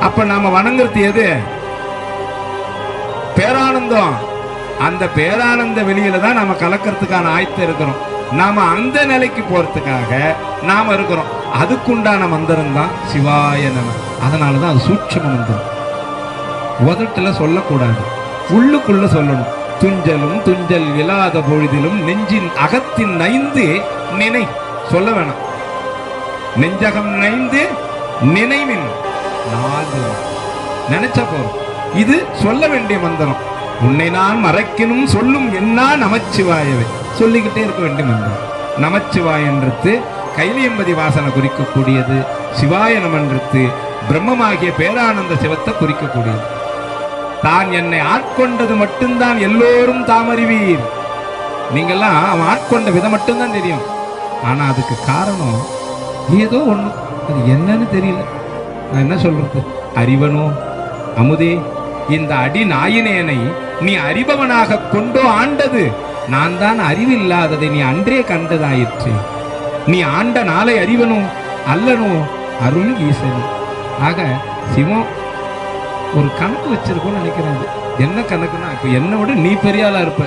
அப்ப நாம வணங்குறது எது? பேரானந்தம். அந்த பேரானந்த வெளியில தான் நாம கலக்கிறதுக்கான ஆயத்தம் இருக்கிறோம். நாம அந்த நிலைக்கு போறதுக்காக நாம இருக்கிறோம். அதுக்குண்டான மந்திரம் தான் சிவாய நம. அதனாலதான் அது சூட்சம மந்திரம். உதட்டுல சொல்லக்கூடாது. உள்ளுக்குள்ள சொல்லணும். துஞ்சலும் துஞ்சல் இல்லாத பொழுதிலும் நெஞ்சின் அகத்தின் நைந்து நினை. சொல்ல வேணாம். நெஞ்சகம் நைந்து நினைவின் நாது நினைச்ச போறோம் இது சொல்ல வேண்டிய மந்திரம். உன்னை நான் மறைக்கணும் சொல்லும் என்ன நமச்சிவாயவை. சொல்லிக்கிட்டே இருக்க வேண்டிய மந்திரம். நமச்சிவாயன்றது கைலியம்பதி வாசனை குறிக்கக்கூடியது சிவாய நமன்றது பிரம்மமாகிய பேரானந்த சிவத்தை குறிக்கக்கூடியது. தான் என்னை ஆட்கொண்டது மட்டும்தான் எல்லோரும் தாமறிவீர். நீங்கள்லாம் அவன் ஆட்கொண்ட விதம் மட்டும்தான் தெரியும். ஆனால் அதுக்கு காரணம் ஏதோ ஒன்று அது என்னன்னு தெரியல. நான் என்ன சொல்றது? அறிவனோ? அமுதே இந்த அடி நாயினேனை நீ அறிபவனாக கொண்டோ ஆண்டது. நான் தான் அறிவில்லாததை நீ அன்றே கண்டதாயிற்று. நீ ஆண்ட நாளை அறிவனோ? அல்லனோ? அருள் ஈசன். ஆக சிவம் ஒரு கணக்கு வச்சிருக்கோம்னு நினைக்கிறேன். என்ன கணக்குன்னா இப்போ என்னை விட நீ பெரியாளா இருப்ப.